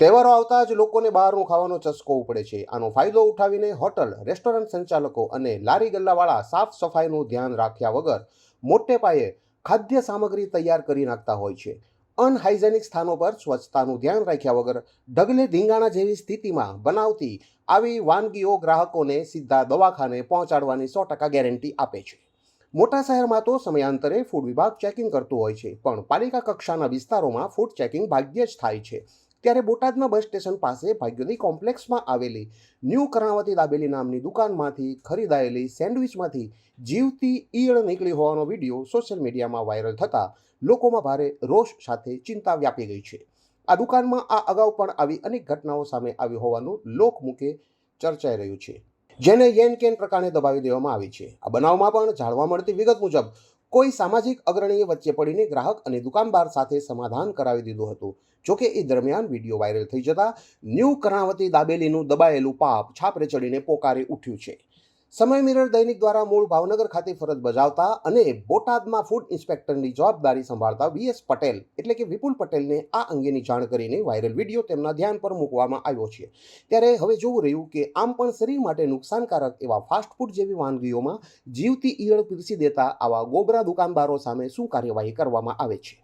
તહેવારો આવતા જ લોકોને બહારનું ખાવાનો ચસ્કો ઉપડે છે. આનો ફાયદો ઉઠાવીને હોટલ, રેસ્ટોરન્ટ સંચાલકો અને લારી ગલ્લાવાળા સાફ સફાઈનું ધ્યાન રાખ્યા વગર મોટે પાયે ખાદ્ય સામગ્રી તૈયાર કરી નાખતા હોય છે. અનહાઇજેનિક સ્થાનો પર સ્વચ્છતાનું ધ્યાન રાખ્યા વગર ઢગલે ધીંગાણા જેવી સ્થિતિમાં બનાવતી આવી વાનગીઓ ગ્રાહકોને સીધા દવાખાને પહોંચાડવાની સો ટકા ગેરંટી આપે છે. મોટા શહેરમાં તો સમયાંતરે ફૂડ વિભાગ ચેકિંગ કરતું હોય છે, પણ પાલિકા કક્ષાના વિસ્તારોમાં ફૂડ ચેકિંગ ભાગ્યે જ થાય છે. ત્યારે બોટાદમાં બસ સ્ટેશન પાસે ભાગ્યોદય કોમ્પ્લેક્સમાં આવેલી ન્યૂ કર્ણાવતી દાબેલી નામની દુકાનમાંથી ખરીદાયેલી સેન્ડવિચમાંથી જીવતી ઈયળ નીકળી હોવાનો વીડિયો સોશિયલ મીડિયામાં વાયરલ થતાં લોકોમાં ભારે રોષ સાથે ચિંતા વ્યાપી ગઈ છે. આ દુકાનમાં આ અગાઉ પણ આવી અનેક ઘટનાઓ સામે આવી હોવાનું લોકમુખે ચર્ચાઈ રહ્યું છે. જેને યેન કેન પ્રકારે દબાવી દેવામાં આવી છે. આ બનાવમાં પણ જાણવા મળતી વિગત મુજબ કોઈ સામાજિક અગ્રણીએ વચ્ચે પડીને ગ્રાહક અને દુકાનદાર સાથે સમાધાન કરાવી દીધું હતું. જોકે એ દરમિયાન વીડિયો વાયરલ થઈ જતા ન્યૂ કર્ણાવતી દાબેલીનું દબાયેલું પાપ છાપરે ચડીને પોકારી ઉઠ્યું છે. સમય મિરર દૈનિક દ્વારા મૂળ ભાવનગર ખાતે ફરજ બજાવતા અને બોટાદમાં ફૂડ ઇન્સ્પેક્ટરની જવાબદારી સંભાળતા વીએસ પટેલ, એટલે કે વિપુલ પટેલને આ અંગેની જાણ કરીને વાયરલ વીડિયો તેમના ધ્યાન પર મૂકવામાં આવ્યો છે. ત્યારે હવે જોવું રહ્યું કે આમ પણ શરીર માટે નુકસાનકારક એવા ફાસ્ટ ફૂડ જેવી વાનગીઓમાં જીવતી ઈયળ પીરસી દેતા આવા ગોબરા દુકાનદારો સામે શું કાર્યવાહી કરવામાં આવે છે?